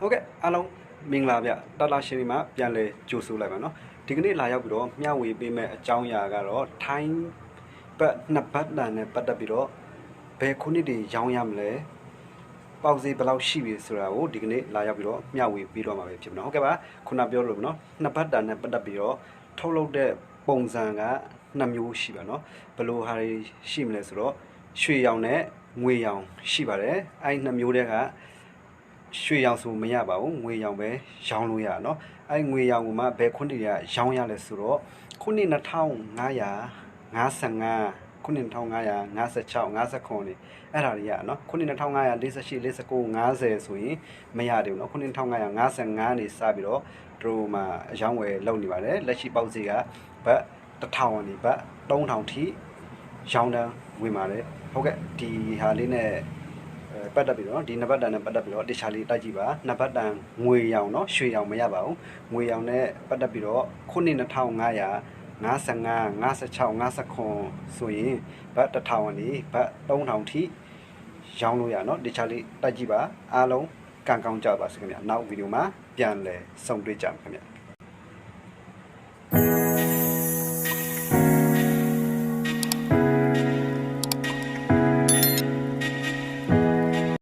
ဟုတ်ကဲ့အားလုံးမင်္ဂလာဗျတာတာရှင်ဒီမှာပြန်လဲကြိုဆိုလိုက်ပါနော်ဒီကနေ့လာရောက်ပြီးတော့မျှဝေပေးမဲ့အကြောင်းအရာကတော့ထိုင်းဘတ်နှစ်ဘတ်တန်နဲ့ပတ်သက်ပြီးတော့ဘယ်ခုနှစ်တွေရောင်းရမလဲပေါက်ဈေးဘယ်လောက်ရှိပြီဆိုတာကိုဒီကနေ့လာရောက်ပြီးတော့မျှဝေပေးတော့မှာပဲဖြစ်ပါနော်ဟုတ်ကဲ့ပါခုနပြောလို့ပေါ့နော်နှစ်ဘတ်တန်နဲ့ပတ်သက်ပြီးတော့ထုတ်လုပ်တဲ့ပုံစံကနှစ်မျိုးရှိပါနော်ဘယ်လိုဟာတွေရှိမလဲဆိုတော့ရွှေရောင်နဲ့ငွေရောင်ရှိပါတယ်အဲ့ဒီနှစ်မျိုးတည်းက ရွှေရောင်ဆိုမရပါဘူးငွေရောင်ပဲရောင်းလို့ရနော်အဲ့ငွေရောင်ကမှဘယ်ခွန်းတည်းကရောင်းရလဲဆိုတော့ခုနှစ်2555ခု2556 59ခုလေးအဲ့ဒါတွေကနော်ခု2548 49 50ဆိုရင်မရသေးဘူးနော်ခု2555နေစပြီးတော့တို့မှာအယောင်းဝယ်လုပ်နေပါတယ်လက်ရှိပေါက်စီကဘတ်1000နေဘတ်3000ထိရောင်းတန်းဝင်ပါတယ်ဟုတ်ကဲ့ဒီဟာလေးနဲ့ ပတ်သက်ပြီးတော့ဒီနံပါတ်တန်နဲ့ပတ်သက်ပြီးတော့တခြားလေးတိုက်ကြည့်ပါနံပါတ်တန်ငွေရောင်เนาะရွှေရောင်မရပါဘူးငွေရောင်နဲ့ပတ်သက်ပြီးတော့ခုနှစ်2500 55 56 59ဆိုရင်ဘတ်1000ကနေဘတ်3000ထိရောင်းလို့ရเนาะတခြားလေးတိုက်ကြည့်ပါအားလုံးကံကောင်းကြပါစေခင်ဗျာနောက်ဗီဒီယိုမှာပြန်လည်ဆုံတွေ့ကြပါခင်ဗျာ